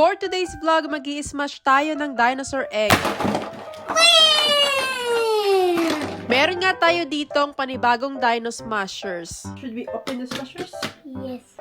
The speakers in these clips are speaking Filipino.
For today's vlog, mag smash tayo ng dinosaur egg. Meron nga tayo ditong panibagong Dino Smashers. Should we open the Smashers? Yes.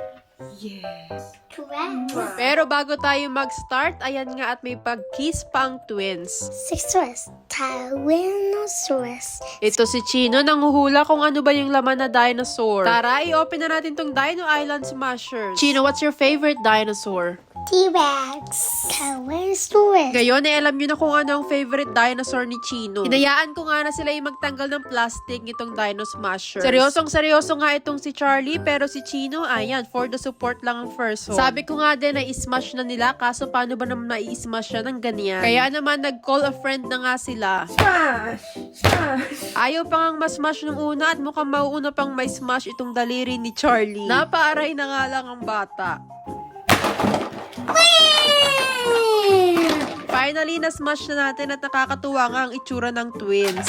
Yes. Correct. Pero bago tayo mag-start, ayan nga at may pag-kiss pa ang twins. Sixtosaurus. Tyrannosaurus. Ito si Chino, nanguhula kung ano ba yung laman na dinosaur. Tara, i-open na natin tong Dino Island Smashers. Chino, what's your favorite dinosaur? T-Rex. Tyrannosaurus. Ngayon, eh, alam nyo na kung ano ang favorite dinosaur ni Chino. Hinayaan ko nga na sila yung magtanggal ng plastic nitong Dino Smashers. Seryosong seryoso nga itong si Charlie, pero si Chino, ayan, for the support lang ang first home. Sabi ko nga din na i-smash na nila, kaso paano ba naman mai-smash siya ng ganyan? Kaya naman, nag-call a friend na nga sila. Smash! Smash! Ayaw pa ngang masmash nung una at mukhang mauuna pang may smash itong daliri ni Charlie. Napaaray na nga lang ang bata. Finally, na-smash na natin at nakakatuwa nga ang itsura ng twins.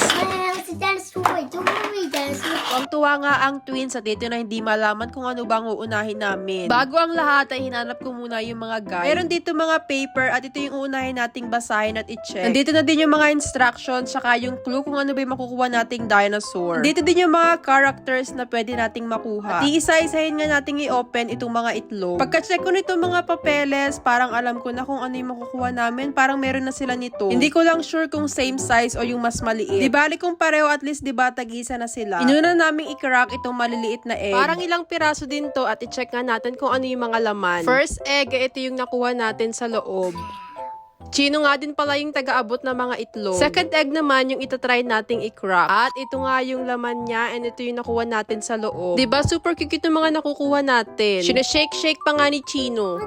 Ang tuwa nga ang twins at dito na hindi malaman kung ano bang uunahin namin. Bago ang lahat ay hinanap ko muna yung mga guide. Meron dito mga paper at ito yung uunahin nating basahin at i-check. Nandito na din yung mga instructions saka yung clue kung ano ba yung makukuha nating dinosaur. Dito din yung mga characters na pwede nating makuha. At iisa-isahin nga nating i-open itong mga itlog. Pagka-check ko nito mga papeles, parang alam ko na kung ano yung makukuha namin. Parang meron na sila nito. Hindi ko lang sure kung same size o yung mas maliit. Di bali kung pareho at least di ba tagisa na sila. Inuna naming i-crack itong maliliit na egg. Parang ilang piraso din to at i-check nga natin kung ano yung mga laman. First egg, ito yung nakuha natin sa loob. Chino nga din pala yung taga-abot ng mga itlog. Second egg naman yung itatry nating i-crack. At ito nga yung laman niya and ito yung nakuha natin sa loob. 'Di ba super cute yung mga nakukuha natin. Sinashake-shake pa nga ni Chino.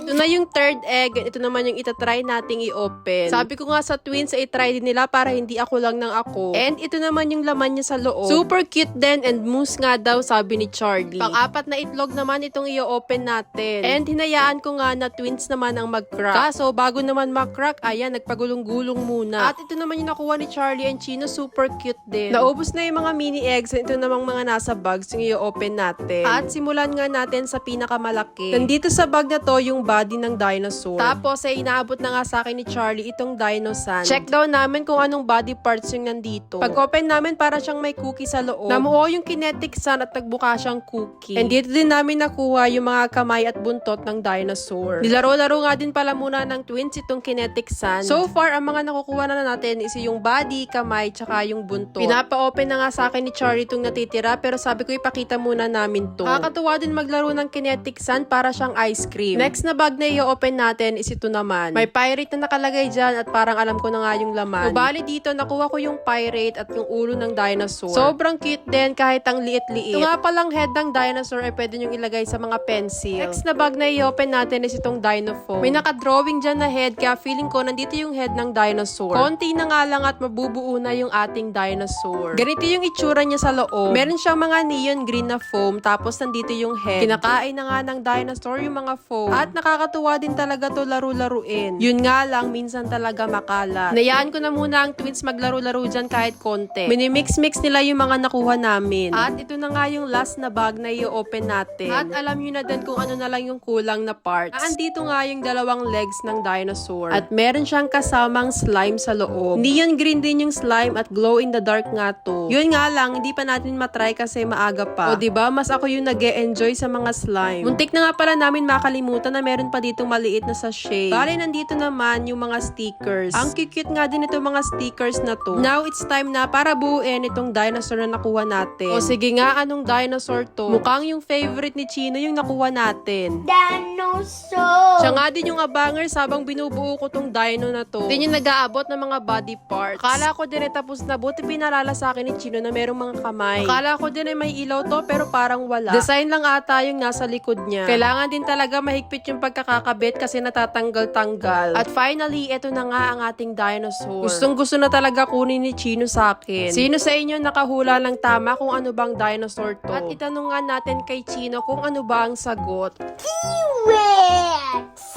Ito na yung third egg. Ito naman yung itatry nating i-open. Sabi ko nga sa twins, ay try din nila para hindi ako lang ng ako. And ito naman yung laman niya sa loob. Super cute din and mousse nga daw, sabi ni Charlie. Pang-apat na itlog naman itong i-open natin. And hinayaan ko nga na twins naman ang mag-crack. Kaso, bago naman mag-crack, ayan, nagpagulong-gulong muna. At ito naman yung nakuha ni Charlie and Chino, super cute din. Naubos na yung mga mini eggs. Ito namang mga nasa bags yung i-open natin. At simulan nga natin sa pinakamalaki. Nandito sa bag na to yung body ng dinosaur. Tapos ay inaabot na nga sa akin ni Charlie itong dino sand. Check daw namin kung anong body parts yung nandito. Pag open namin para siyang may cookie sa loob. Namuo yung kinetic sand at nagbuka siyang cookie. And dito din namin nakuha yung mga kamay at buntot ng dinosaur. Nilaro-laro nga din pala muna ng twins itong kinetic sand. So far, ang mga nakukuha na natin is yung body, kamay, tsaka yung buntot. Pinapa-open na nga sa akin ni Charlie itong natitira pero sabi ko ipakita muna namin to. Nakakatuwa din maglaro ng kinetic sand para siyang ice cream. Next na bag na i-open natin is ito naman. May pirate na nakalagay dyan at parang alam ko na nga yung laman. Bali dito, nakuha ko yung pirate at yung ulo ng dinosaur. Sobrang cute din kahit ang liit-liit. Ito nga palang head ng dinosaur ay pwede nyo ilagay sa mga pencil. Next na bag na i-open natin is itong dinophone. May naka-drawing dyan na head kaya feeling ko nandito yung head ng dinosaur. Konti na nga lang at mabubuo na yung ating dinosaur. Ganito yung itsura niya sa loob. Meron siyang mga neon green na foam tapos nandito yung head. Kinakain na nga ng dinosaur yung mga foam. At nakakatuwa din talaga to laro-laruin. Yun nga lang, minsan talaga makala. Nayaan ko na muna ang twins maglaro-laro dyan kahit konti. Minimix-mix nila yung mga nakuha namin. At ito na nga yung last na bag na i-open natin. At alam nyo na din kung ano na lang yung kulang na parts. Ah, andito nga yung dalawang legs ng dinosaur. At meron siyang kasamang slime sa loob. Neon green din yung slime at glow in the dark nga to. Yun nga lang, hindi pa natin matry kasi maaga pa. O ba mas ako yung nag enjoy sa mga slime. Muntik na nga pala namin makalimutan na meron pa ditong maliit na sachet. Bale, nandito naman yung mga stickers. Ang cute nga din itong mga stickers na to. Now, it's time na para buuin itong dinosaur na nakuha natin. O sige nga, anong dinosaur to? Mukhang yung favorite ni Chino yung nakuha natin. Dinosaur. Siya nga din yung abangers habang binubuo ko tong dino na to. Din yung nag-aabot ng mga body parts. Akala ko din eh tapos na. Buti pinalala sa akin ni Chino na merong mga kamay. Akala ko din eh may ilaw to pero parang wala. Design lang ata yung nasa likod niya. Kailangan din talaga mahigpit yung pagkakakabit kasi natatanggal-tanggal. At finally, eto na nga ang ating dinosaur. Gustong gusto na talaga kunin ni Chino sa akin. Sino sa inyo nakahula ng tama kung ano bang dinosaur to? At itanong nga natin kay Chino kung ano ba ang sagot. T-Rex.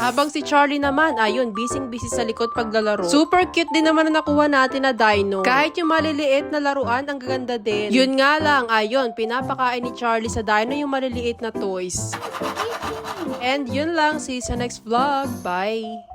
Habang si Charlie naman, ayun, busy-busy sa likod paglalaro. Super cute din naman na nakuha natin na dino. Kahit yung maliliit na laruan, ang gaganda din. Yun nga lang, ayun, pinapakain ni Charlie sa dino yung maliliit na toys. And yun lang, see you sa next vlog. Bye!